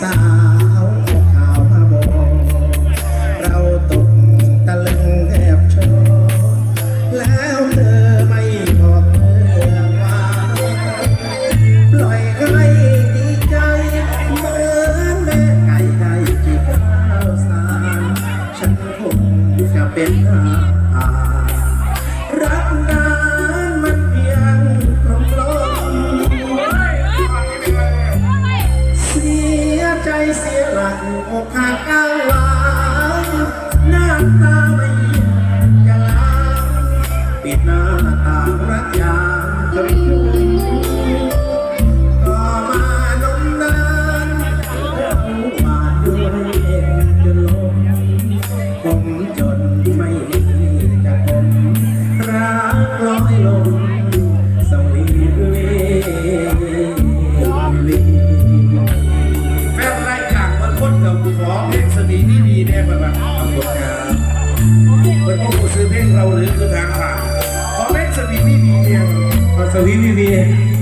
สาวข่าวมาบอกเราตกตะลึงแอบชอบแล้วเธอไม่บอกเธอว่าปล่อยให้ดีใจเหมือนแม่ไก่ได้กี่ข้าวสารฉันคงจะเป็นอา ก้าวหวานหน้าตาไม่จะลาปิดหน้าตารักยาจน सभी भी है। और सभी भी है।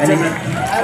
诶那